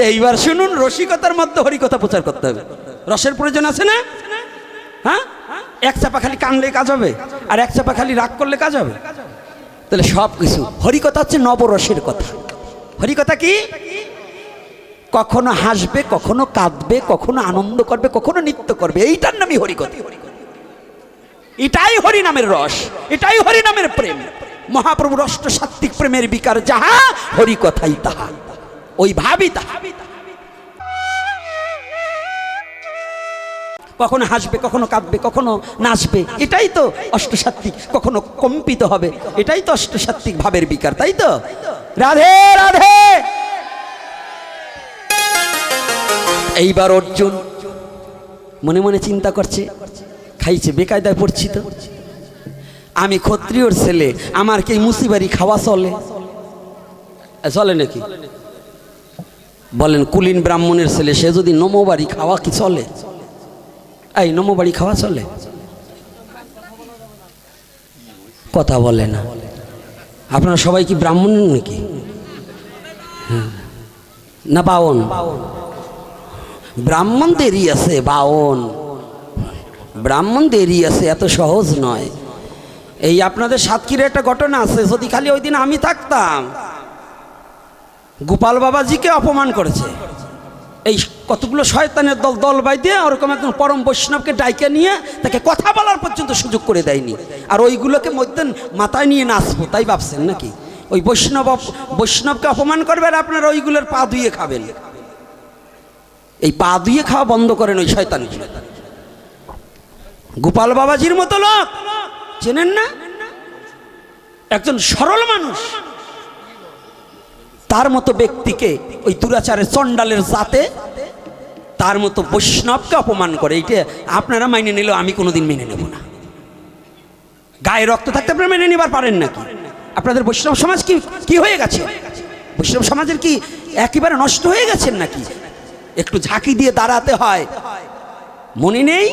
তো এইবার শুনুন, রসিকতার মধ্যে হরিকথা প্রচার করতে হবে। রসের প্রয়োজন আছে না? হ্যাঁ? এক চাপা খালি কানলে কাজ হবে, আর এক চাপা খালি রাগ করলে কাজ হবে। তাহলে সব কিছু হরিকথা হচ্ছে নবরসের কথা। হরিকথা কি? কখনো হাসবে, কখনো কাঁদবে, কখনো আনন্দ করবে, কখনো নৃত্য করবে। এইটার নামই হরিকথা। এটাই হরিনামের রস, এটাই হরিনামের প্রেম। মহাপ্রভুর অষ্ট সাত্বিক প্রেমের বিকার যাহা, হরিকথাই তাহা। ওই ভাবি তাহা কখনো হাসবে, কখনো কাঁদবে, কখনো নাচবে, এটাই তো অষ্টসাত্ত্বিক, কখনো কম্পিত হবে, এটাই তো অষ্টসাত্ত্বিক ভাবের বিকার, তাই তো? রাধে রাধে! এইবার অর্জুন মনে মনে চিন্তা করছে, খাইছে, বেকায়দায় পড়ছি তো। আমি ক্ষত্রিয়র ছেলে, আমার কি মুসিবারি খাওয়া চলে? চলে নাকি? বলেন, কুলিন ব্রাহ্মণের ছেলে, সে যদি নমবাড়ি খাওয়া কি চলে? এই, নমবাড়ি খাওয়া চলে? কথা বলে না। আপনারা সবাই কি ব্রাহ্মণ নাকি? হ্যাঁ। না, বাউন। ব্রাহ্মণ দেরি আছে, বাউন। ব্রাহ্মণ দেরি আছে, এত সহজ নয়। এই আপনাদের সাতক্ষীরে একটা ঘটনা আছে, যদি খালি ওই দিন আমি থাকতাম। গোপাল বাবাজিকে অপমান করেছে। এই কতগুলো শয়তানের দল দল বাইদে ওরকম একজন পরম বৈষ্ণবকে ডাইকে নিয়ে তাকে কথা বলার পর্যন্ত সুযোগ করে দেয়নি। আর ওইগুলোকে মধ্যে মাথায় নিয়ে নাচবো, তাই ভাবছেন নাকি? ওই বৈষ্ণব বৈষ্ণবকে অপমান করবে আর আপনারা ওইগুলোর পা ধুয়ে খাবেন। এই পা ধুয়ে খাওয়া বন্ধ করেন ওই শয়তানগুলো। গোপাল বাবাজির মতো লোক, চেনেন না? একজন সরল মানুষ। তার মতো ব্যক্তিকে ওই দুরাচারের চণ্ডালের জাতে, তার মতো বৈষ্ণবকে অপমান করে। এইটা আপনারা মাইনে নিলেও আমি কোনোদিন মেনে নেব না। গায়ে রক্ত থাকতে আপনারা মেনে নেবার পারেন নাকি? আপনাদের বৈষ্ণব সমাজ কি কি হয়ে গেছে? বৈষ্ণব সমাজের কি একেবারে নষ্ট হয়ে গেছেন নাকি? একটু ঝাঁকি দিয়ে দাঁড়াতে হয়। মনে নেই?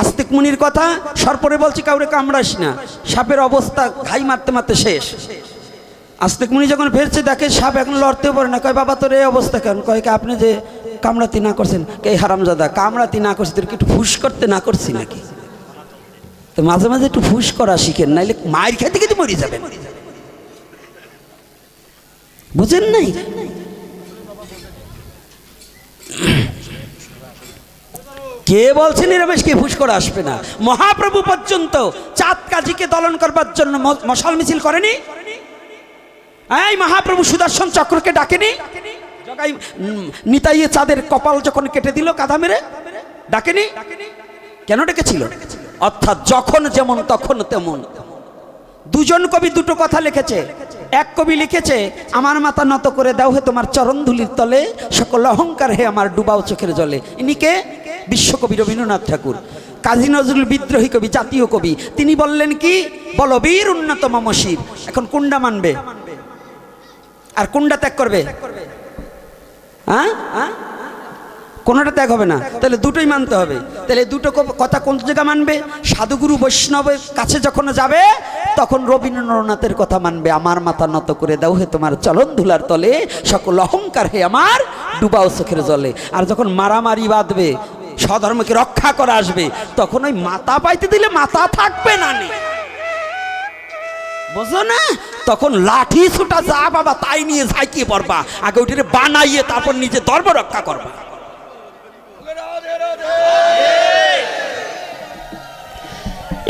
আস্তিক মুনির কথা সরপরে বলছে, কাউরে কামড়াস না। সাপের অবস্থা ঘাই মারতে মারতে শেষ। আস্তিক মুনি যখন ফেরছে, দেখে সাপ এখন লড়তেও পারে না। কয়, বাবা, তোর এই অবস্থা কেন? কয়, কি, আপনি যে কামড়াতি না করছেন, কে হারামজাদা, কামড়াতি না করছি, তোর একটু ফুস করতে না করছি নাকি? তো মাঝে মাঝে একটু ফুস করা শিখেন, নাইলে মায়ের খেতে খেতে মরে যাবেন। বুঝেন নাই? কে বলছেন রমেশকে ফুস করে আসবে না? মহাপ্রভু পর্যন্ত চাঁদ কাজীকে দলন করবার জন্য মশাল মিছিল করেনি? এই মহাপ্রভু সুদর্শন চক্রকে ডাকেনি? নিতাইয়ে চাঁদের কপাল যখন কেটে দিল কাদা মেরে, ডাকেনি? কেন ডেকেছিল? অর্থাৎ যখন যেমন তখন তেমন। দুজন কবি দুটো কথা লিখেছে। এক কবি লিখেছে, আমার মাথা নত করে দাও হে তোমার চরণ ধুলির তলে, সকল অহংকার হে আমার ডুবাও চোখের জলে। ইনি কে? বিশ্বকবি রবীন্দ্রনাথ ঠাকুর। কাজী নজরুল বিদ্রোহী কবি, জাতীয় কবি। তিনি বললেন কি? বলবীর উন্নত মমশির। এখন কুন্ডা মানবে? আর কোনটা ত্যাগ করবে? হ্যাঁ? কোনোটা ত্যাগ হবে না। তাহলে দুটোই মানতে হবে। তাহলে দুটো কথা কোন জায়গা মানবে? সাধুগুরু বৈষ্ণবের কাছে যখন যাবে, তখন রবীন্দ্রনাথের কথা মানবে। আমার মাথা নত করে দাও হে তোমার চলন ধুলার তলে। সকল অহংকার হে আমার, ডুবাও চোখের জলে। আর যখন মারামারি বাঁধবে, স্বধর্মকে রক্ষা করা আসবে, তখন ওই মাথা পাইতে দিলে মাথা থাকবে না নে। বুঝো না? তখন লাঠি ছুটা যা বাবা, তাই নিয়ে ঝাঁকিয়ে পড়বা। আগে ওইটারে বানাইয়ে তারপর নিজে ধর্ম রক্ষা করবা।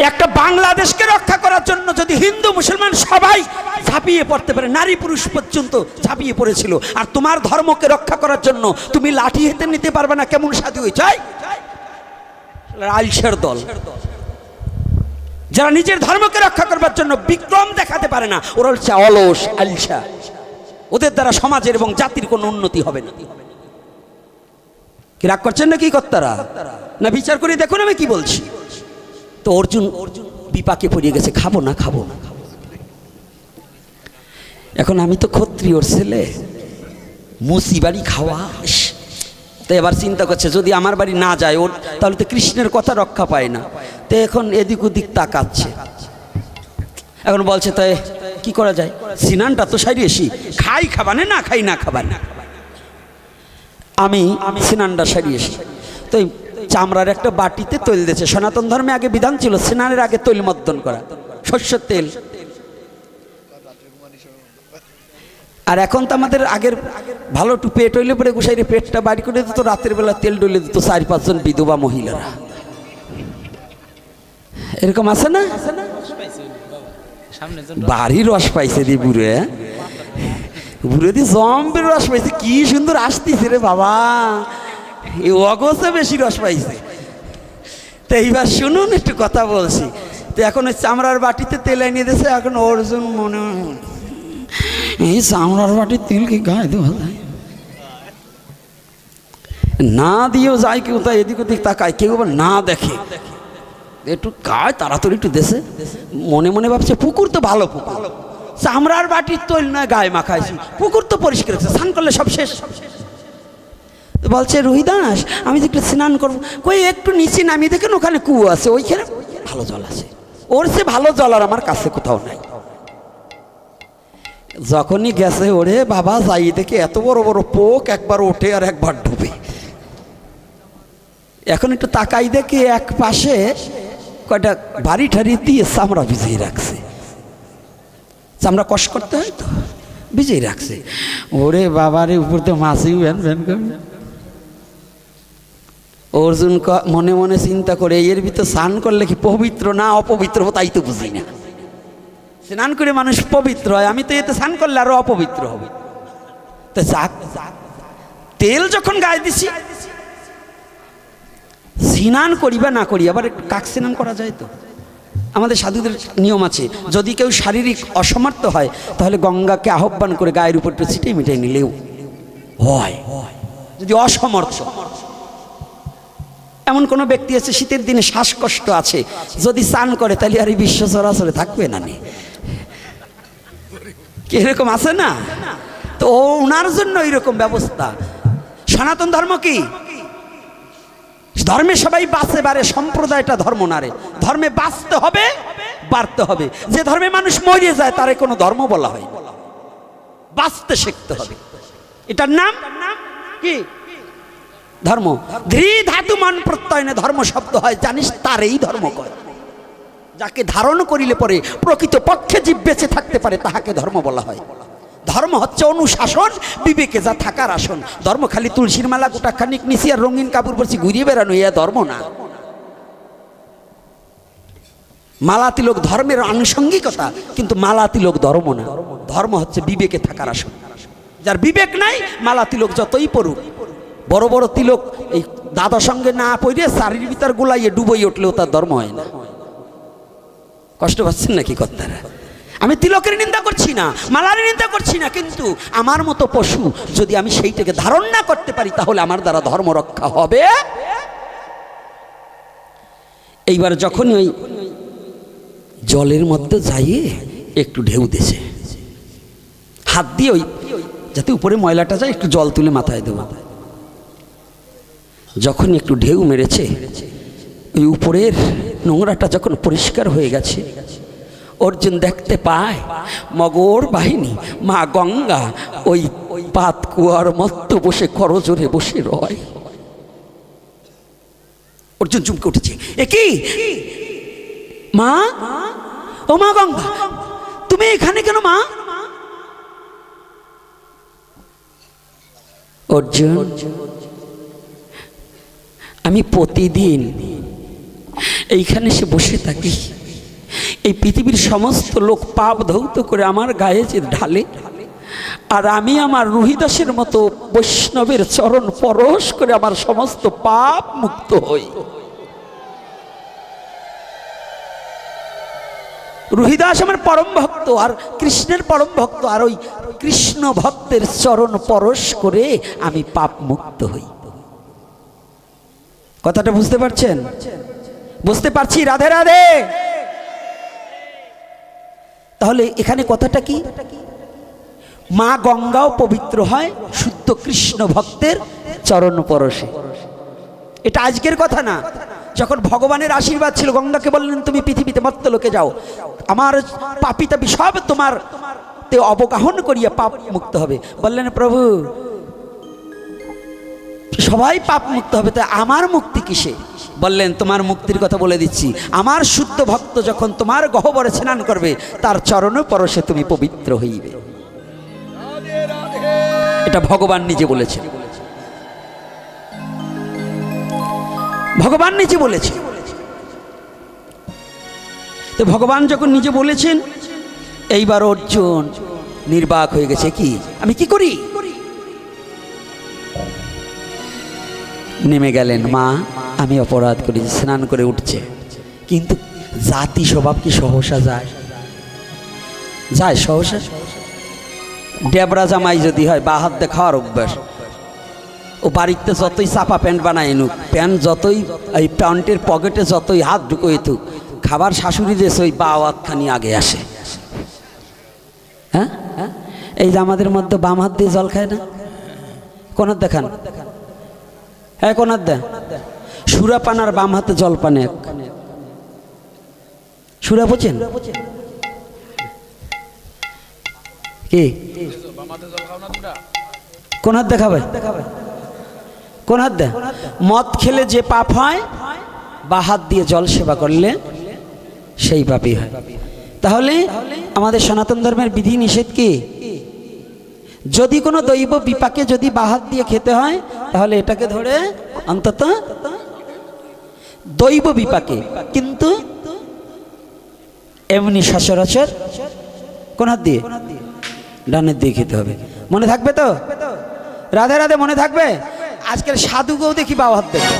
একটা বাংলাদেশকে রক্ষা করার জন্য যদি হিন্দু, মুসলমান সবাই ঝাঁপিয়ে পড়তে পারে, নারী পুরুষ পর্যন্ত ঝাঁপিয়ে পড়েছিল, আর তোমার ধর্মকে রক্ষা করার জন্য তুমি লাঠি হেতে নিতে পারবে না, কেমন সাধু হয়েছে আলসের দল। যারা নিজের ধর্মকে রক্ষা করবার জন্য বিক্রম দেখাতে পারে না, ওরা হচ্ছে অলস, আলসা। ওদের দ্বারা সমাজের এবং জাতির কোনো উন্নতি হবে না। কি রাগ করছেন না কি কর্তারা? না, বিচার করে দেখুন আমি কি বলছি। তো অর্জুন অর্জুন বিপাকে পড়িয়ে গেছে, খাব না খাব না। এখন আমি তো ক্ষত্রিয়র ছেলে। মুসি বাড়ি খাওয়া তো এবার চিন্তা করছে, যদি আমার বাড়ি না যায় ওর, তাহলে তো কৃষ্ণের কথা রক্ষা পায় না। তো এখন এদিক ওদিক তাকাচ্ছে। এখন বলছে তাই কি করা যায়? সিনানটা তো সারিয়েছি খাই খাবানে, না খাই না খাবানে। আমি স্নানটা সারিয়েছি তো চামড়ার একটা বাটিতে তৈল দিয়েছে। সনাতন ধর্মে আগে বিধান ছিল সিনানের আগে তৈল মর্দন করা শস্যের তেল। আর এখন তো আমাদের আগের ভালো একটু পেট হইলে পরে গুসাইরে পেটটা বাড়ি করে দিত, রাতের বেলা তেল ডলে দিত চার পাঁচজন বিধবা মহিলারা। এরকম আছে না? বাড়ি রস পাইছে দি বুড়ে বুড়ে দি জম্বের রস পাইছে কি সুন্দর আসতিছে রে বাবা। এই অগসে বেশি রস পাইছে। তো এইবার শুনুন একটু কথা বলছি। তো এখন ওই চামড়ার বাটিতে তেল এনে দিয়েছে এখন অর্জুন মনে হয়, এই চামড়ার বাটির তেল কি গায়ে দেওয়া না দিয়েও যায় কেউ তা এদিক ওদিক তাকায় কেউ না দেখে। একটু গায়ে, তাড়াতাড়ি একটু দেশে। মনে মনে ভাবছে, পুকুর তো ভালো পুকুর। চামড়ার বাটির তৈল নয়, গায়ে মাখাইছি। পুকুর তো পরিষ্কার হচ্ছে, স্নান করলে সব শেষ। বলছে, রোহিদাস, আমি তো একটু স্নান করব। কই, একটু নিচে নামিয়ে দেখেন, ওখানে কুয়ো আছে, ওইখানে ভালো জল আছে। ওর সে ভালো জল আর আমার কাছে কোথাও নাই। যখনই গেছে ওরে, বাবা, যাই দেখে এত বড় বড় পোক একবার ওঠে আর একবার ডুবে। এখন একটু তাকাই দেখে এক পাশে কয়টা বাড়ি ঠাড়ি দিয়ে চামড়া ভিজিয়ে রাখছে। চামড়া কষ করতে হয় তো? ভিজিয়ে রাখছে। ওরে বাবারে উপর তো মাসিও ভ্যান ভ্যান করে। অর্জুন ক- মনে মনে চিন্তা করে এর ভিতর স্নান করলে কি পবিত্র না অপবিত্র তাই তো বুঝি না। স্নান করে মানুষ পবিত্র হয় আমি তো এতে স্নান করলে আরও অপবিত্র হবে। তো যাক। তেল যখন গায়ে দিছি স্নান করি বা না করি আবার কাক স্নান করা যায় তো? আমাদের সাধুদের নিয়ম আছে, যদি কেউ শারীরিক অসমর্থ হয়, তাহলে গঙ্গাকে আহ্বান করে গায়ের উপর একটু ছিটে মিটাই নিলেও হয়। যদি অসমর্থ। এমন কোনো ব্যক্তি আছে, শীতের দিনে শ্বাসকষ্ট আছে, যদি স্নান করে, তাহলে আর এই বিশ্ব চরাচরে থাকবে না এরকম আছে না? তো ওনার জন্য এরকম ব্যবস্থা। সনাতন ধর্ম কি? ধর্মে সবাই বাঁচে বাড়ে সম্প্রদায়টা ধর্ম নারে ধর্মে বাঁচতে হবে, বাড়তে হবে। যে ধর্মে মানুষ মরে যায়, তারে কোনো ধর্ম বলা হয় না। বাঁচতে শিখতে হবে। এটার নাম কি? ধর্ম। ধৃ ধাতু মান প্রত্যয়নে ধর্ম শব্দ হয়, জানিস তারেই ধর্ম কয়। যাকে ধারণ করিলে পরে প্রকৃত পক্ষে জীব বেঁচে থাকতে পারে, তাহাকে ধর্ম বলা হয়। ধর্ম হচ্ছে অনুশাসন, বিবেকে যা থাকার আসন। ধর্ম খালি তুলসীর মালা, গোটা খানিক নিচি আর রঙিন কাপড় পরছি, ঘুরিয়ে বেড়ানো ইয়া ধর্ম না। মালা তিলক ধর্মের আনুষঙ্গিকতা, কিন্তু মালা তিলক ধর্ম না। ধর্ম হচ্ছে বিবেকে থাকার আসন। যার বিবেক নাই মালা তিলক যতই পড়ুক। বড় বড় তিলক এই দাদা সঙ্গে না পড়ে শারীর ভিতর গোলাইয়ে ডুবই উঠলেও তার ধর্ম হয় না। কষ্ট পাচ্ছেন নাকি কর্তারা? আমি তিলকের নিন্দা করছি না, মালার নিন্দা করছি না, কিন্তু আমার মতো পশু যদি আমি সেইটাকে ধারণ না করতে পারি, তাহলে আমার দ্বারা ধর্ম রক্ষা হবে। এইবার যখনই ওই জলের মধ্যে যাইয়ে একটু ঢেউ দিছে, হাত দিয়ে ওই যাতে উপরে ময়লাটা যায়, একটু জল তুলে মাথায় দেবো। যখন একটু ঢেউ মেরেছে, ওই উপরের নোংরাটা যখন পরিষ্কার হয়ে গেছে অর্জুন দেখতে পায় মগর বাহিনী, মা গঙ্গা ওই পাত কুয়ার মত্ত বসে করজোরে বসে রয়। অর্জুন চুমকে উঠেছে, এ কি? মা? ও মা গঙ্গা, তুমি এখানে কেন মা? অর্জুন, আমি প্রতিদিন এইখানে সে বসে থাকি। এই পৃথিবীর সমস্ত লোক পাপ ধৌত করে আমার গায়ে যে ঢালে, আর আমি আমার রুহিদাসের মতো বৈষ্ণবের চরণ পরশ করে আমার সমস্ত পাপ মুক্ত হই। রুহিদাস আমার পরম ভক্ত, আর কৃষ্ণের পরম ভক্ত, আর ওই কৃষ্ণ ভক্তের চরণ পরশ করে আমি পাপ মুক্ত হই। কথাটা বুঝতে পারছেন? বুঝতে পারছি? রাধে রাধে! তাহলে এখানে কথাটা কি? মা গঙ্গাও পবিত্র হয় শুদ্ধ কৃষ্ণ ভক্তের চরণ পরশে। এটা আজকের কথা না। যখন ভগবানের আশীর্বাদ ছিল, গঙ্গাকে বললেন, তুমি পৃথিবীতে মত্ত লোকে যাও। আমার পাপি তাপি সব তোমার তে অবগাহন করিয়া পাপ মুক্ত হবে। বললেন, প্রভু সবাই পাপ মুক্ত হবে তো আমার মুক্তি কিসে? বললেন, তোমার মুক্তির কথা বলে দিচ্ছি। আমার শুদ্ধ ভক্ত যখন তোমার গহ্বরে স্নান করবে, তার চরণ পরশে তুমি পবিত্র হইবে। এটা ভগবান নিজে বলেছে। ভগবান নিজে বলেছে। তো ভগবান যখন নিজে বলেছেন, এইবার অর্জুন নির্বাক হয়ে গেছে, কি? আমি কি করি? নেমে গেলেন, মা, আমি অপরাধ করি স্নান করে উঠছে। কিন্তু জাতি স্বভাব কি সহসা যায়? যায় সহসা? ডেবরা জামাই যদি হয়, বা হাত দেখাওয়ার অভ্যাস। ও বাড়িতে যতই চাপা প্যান্ট বানায় নুক, প্যান্ট যতই, এই প্যান্টের পকেটে যতই হাত ঢুকোই থুক, খাবার শাশুড়ি দেশ ওই বা খানি আগে আসে। হ্যাঁ? হ্যাঁ? এই যে আমাদের মধ্যে বাম হাত দিয়ে জল খায় না? কোন দেখান? হ্যাঁ কোন হাত দেন। সুরা পান আর বাম হাতে জল পান এক। সুরা বোঝেন? কি? কোন হাত দেখাবে? কোন হাত দেয় মদ খেলে যে পাপ হয়, বা হাত দিয়ে জল সেবা করলে সেই পাপই হয়। তাহলে আমাদের সনাতন ধর্মের বিধি নিষেধ কি? যদি কোনো দৈব বিপাকে যদি বাহাত দিয়ে খেতে হয়, তাহলে এটাকে ধরে অন্তত দৈব বিপাকে। কিন্তু এমনি সচরাচর কোন হাত দিয়ে? ডানের দিয়ে খেতে হবে। মনে থাকবে তো? রাধে রাধে, মনে থাকবে? আজকের সাধুকেও দেখি বাবা হাত দেখে।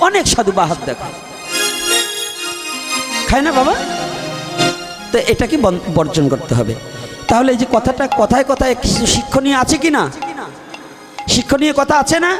অনেক সাধু বা হাত দেখা। খায় না বাবা? তো এটা কি বন- বর্জন করতে হবে? তাহলে এই যে কথাটা কথায় কথায় শিক্ষণীয় আছে কি না? শিক্ষণীয় কথা আছে না?